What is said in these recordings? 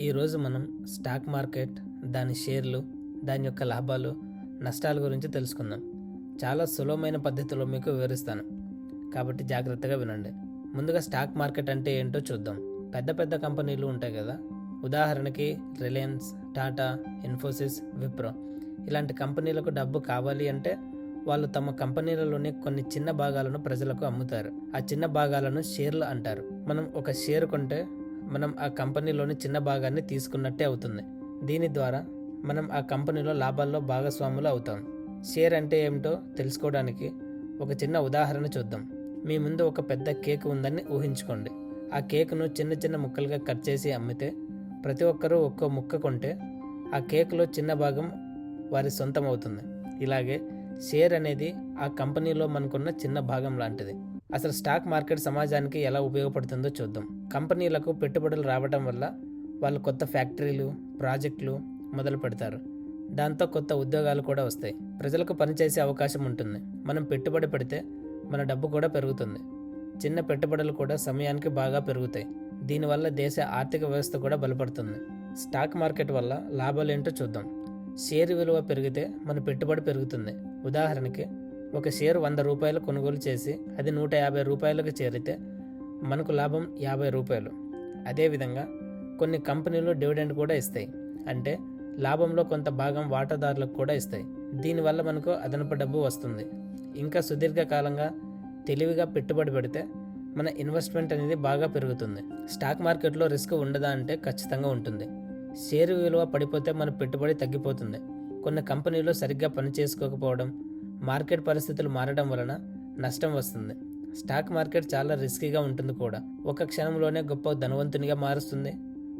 ఈరోజు మనం stock market దాని షేర్లు దాని యొక్క లాభాలు నష్టాల గురించి తెలుసుకుందాం. చాలా సులభమైన పద్ధతిలో మీకు వివరిస్తాను. కాబట్టి జాగ్రత్తగా వినండి. ముందుగా స్టాక్ మార్కెట్ అంటే ఏంటో చూద్దాం. పెద్ద పెద్ద కంపెనీలు ఉంటాయి కదా. ఉదాహరణకి రిలయన్స్ టాటా ఇన్ఫోసిస్ విప్రో. ఇలాంటి కంపెనీలకు డబ్బు కావాలి అంటే వాళ్ళు తమ కంపెనీలలోని కొన్ని చిన్న భాగాలను ప్రజలకు అమ్ముతారు. ఆ చిన్న భాగాలను షేర్లు అంటారు. మనం ఒక షేర్ కొంటే మనం ఆ కంపెనీలోని చిన్న భాగాన్ని తీసుకున్నట్టే అవుతుంది. దీని ద్వారా మనం ఆ కంపెనీలో లాభాల్లో భాగస్వాములు అవుతాం. షేర్ అంటే ఏమిటో తెలుసుకోవడానికి ఒక చిన్న ఉదాహరణ చూద్దాం. మీ ముందు ఒక పెద్ద కేక్ ఉందని ఊహించుకోండి. ఆ కేక్ను చిన్న చిన్న ముక్కలుగా కట్ చేసి అమ్మితే ప్రతి ఒక్కరూ ఒక్కో ముక్క కొంటే ఆ కేక్లో చిన్న భాగం వారి సొంతం అవుతుంది ఇలాగే షేర్ అనేది ఆ కంపెనీలో మనకున్న చిన్న భాగం లాంటిది. అసలు స్టాక్ మార్కెట్ సమాజానికి ఎలా ఉపయోగపడుతుందో చూద్దాం. కంపెనీలకు పెట్టుబడులు రావడం వల్ల వాళ్ళు కొత్త ఫ్యాక్టరీలు ప్రాజెక్టులు మొదలు పెడతారు. దాంతో కొత్త ఉద్యోగాలు కూడా వస్తాయి. ప్రజలకు పనిచేసే అవకాశం ఉంటుంది. మనం పెట్టుబడి పెడితే మన డబ్బు కూడా పెరుగుతుంది. చిన్న పెట్టుబడులు కూడా సమయానికి బాగా పెరుగుతాయి. దీనివల్ల దేశ ఆర్థిక వ్యవస్థ కూడా బలపడుతుంది. స్టాక్ మార్కెట్ వల్ల లాభాలు ఏంటో చూద్దాం. షేర్ విలువ పెరిగితే మన పెట్టుబడి పెరుగుతుంది. ఉదాహరణకి ఒక షేర్ వంద రూపాయలు కొనుగోలు చేసి అది నూట యాభై రూపాయలకు చేరితే మనకు లాభం యాభై రూపాయలు. అదేవిధంగా కొన్ని కంపెనీలు డివిడెండ్ కూడా ఇస్తాయి. అంటే లాభంలో కొంత భాగం వాటాదారులకు కూడా ఇస్తాయి. దీనివల్ల మనకు అదనపు డబ్బు వస్తుంది. ఇంకా సుదీర్ఘకాలంగా తెలివిగా పెట్టుబడి పెడితే మన ఇన్వెస్ట్మెంట్ అనేది బాగా పెరుగుతుంది. స్టాక్ మార్కెట్లో రిస్క్ ఉండదా అంటే ఖచ్చితంగా ఉంటుంది. షేరు విలువ పడిపోతే మన పెట్టుబడి తగ్గిపోతుంది. కొన్ని కంపెనీలు సరిగ్గా పనిచేసుకోకపోవడం మార్కెట్ పరిస్థితులు మారడం వలన నష్టం వస్తుంది. స్టాక్ మార్కెట్ చాలా రిస్కీగా ఉంటుంది కూడా. ఒక క్షణంలోనే గొప్ప ధనవంతునిగా మారుస్తుంది.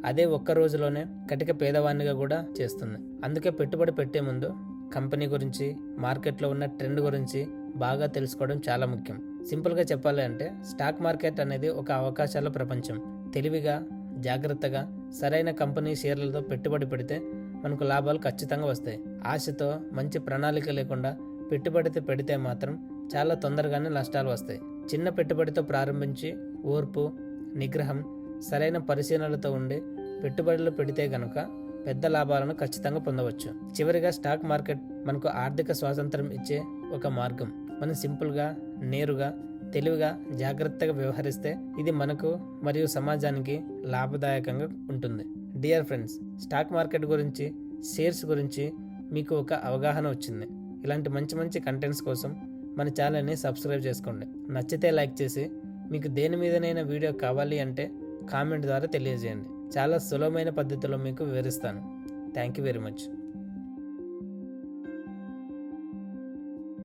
అదే ఒక్క రోజులోనే కటిక పేదవాణ్ణిగా కూడా చేస్తుంది. అందుకే పెట్టుబడి పెట్టే ముందు కంపెనీ గురించి మార్కెట్లో ఉన్న ట్రెండ్ గురించి బాగా తెలుసుకోవడం చాలా ముఖ్యం. సింపుల్గా చెప్పాలి అంటే స్టాక్ మార్కెట్ అనేది ఒక అవకాశాల ప్రపంచం. తెలివిగా జాగ్రత్తగా సరైన కంపెనీ షేర్లతో పెట్టుబడి పెడితే మనకు లాభాలు ఖచ్చితంగా వస్తాయి. ఆశతో మంచి ప్రణాళిక లేకుండా పెట్టుబడితో పెడితే మాత్రం చాలా తొందరగానే నష్టాలు వస్తాయి. చిన్న పెట్టుబడితో ప్రారంభించి ఓర్పు నిగ్రహం సరైన పరిశీలనలతో ఉండి పెట్టుబడులు పెడితే గనుక పెద్ద లాభాలను ఖచ్చితంగా పొందవచ్చు. చివరిగా స్టాక్ మార్కెట్ మనకు ఆర్థిక స్వాతంత్రం ఇచ్చే ఒక మార్గం. మనం సింపుల్గా నేరుగా తెలివిగా జాగ్రత్తగా వ్యవహరిస్తే ఇది మనకు మరియు సమాజానికి లాభదాయకంగా ఉంటుంది. డియర్ ఫ్రెండ్స్ స్టాక్ మార్కెట్ గురించి షేర్స్ గురించి మీకు ఒక అవగాహన వచ్చింది. ఇలాంటి మంచి మంచి కంటెంట్స్ కోసం మన ఛానల్ని సబ్స్క్రైబ్ చేసుకోండి. నచ్చితే లైక్ చేసి మీకు దేని మీదనైనా వీడియో కావాలి అంటే కామెంట్ ద్వారా తెలియజేయండి. చాలా సులభమైన పద్ధతిలో మీకు వివరిస్తాను. Thank you very much